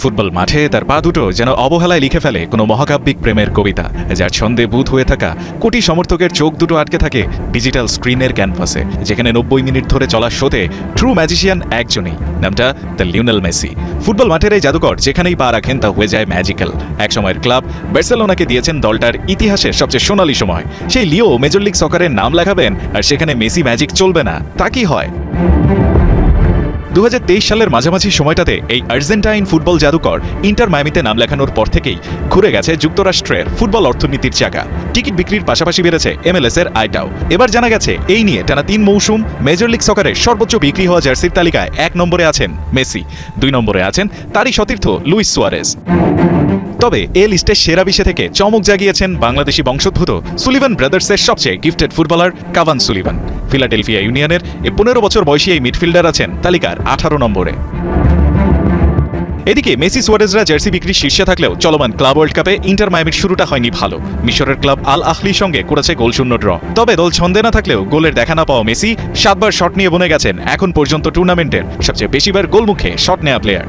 Football মাঠে তার পা দুটো যেন অবহেলায় লিখে ফেলে কোনো মহাকাব্যিক প্রেমের কবিতা, যার ছন্দে বুধ হয়ে থাকা কোটি সমর্থকের চোখ দুটো আটকে থাকে ডিজিটাল স্ক্রিনের ক্যানভাসে যেখানে নব্বই মিনিট ধরে চলা শোতে ট্রু ম্যাজিশিয়ান একজনই, নামটা দ্য লিওনেল মেসি ফুটবল মাঠের এই জাদুকর, যেখানেই পা রাখেন তা হয়ে যায় ম্যাজিক্যাল একসময়ের ক্লাব বার্সেলোনাকে দিয়েছেন দলটার ইতিহাসের সবচেয়ে সোনালী সময়। সেই লিও মেজর লিগ সকারের নাম লেখাবেন আর সেখানে মেসি ম্যাজিক চলবে না, তা কি হয়? দু হাজার তেইশ সালের মাঝামাঝি সময়টাতে এই আর্জেন্টাইন ফুটবল জাদুকর ইন্টার মায়ামিতে নাম লেখানোর পর থেকেই ঘুরে গেছে যুক্তরাষ্ট্রের ফুটবল অর্থনীতির চাকা। টিকিট বিক্রির পাশাপাশি বেড়েছে এমএলএস এর আয়টাও এবার জানা গেছে, এই নিয়ে টানা তিন মৌসুম মেজর লিগ সকারের সর্বোচ্চ বিক্রি হওয়া জার্সির তালিকায় এক নম্বরে আছেন মেসি, দুই নম্বরে আছেন তারই সতীর্থ লুইস সুয়ারেজ। তবে এ লিস্টের সেরা বিশে থেকে চমক জাগিয়েছেন বাংলাদেশি বংশোদ্ভূত সুলিভান ব্রাদার্সের সবচেয়ে gifted footballer Cavan Sullivan. Philadelphia ইউনিয়নের এই পনেরো বছর বয়সী এই মিডফিল্ডার আছেন তালিকার আঠারো নম্বরে। এদিকে মেসি সুয়ারেজরা জার্সি বিক্রির শীর্ষে থাকলেও চলমান ক্লাব ওয়ার্ল্ড কাপে ইন্টার মায়ামির শুরুটা হয়নি ভালো। মিশরের ক্লাব আল আহলির সঙ্গে করেছে গোলশূন্য ড্র। তবে দল ছন্দে না থাকলেও গোলের দেখা না পাওয়া মেসি সাতবার শট নিয়ে বনে গেছেন। এখন পর্যন্ত টুর্নামেন্টের সবচেয়ে বেশিবার গোলমুখে শট নেওয়া প্লেয়ার।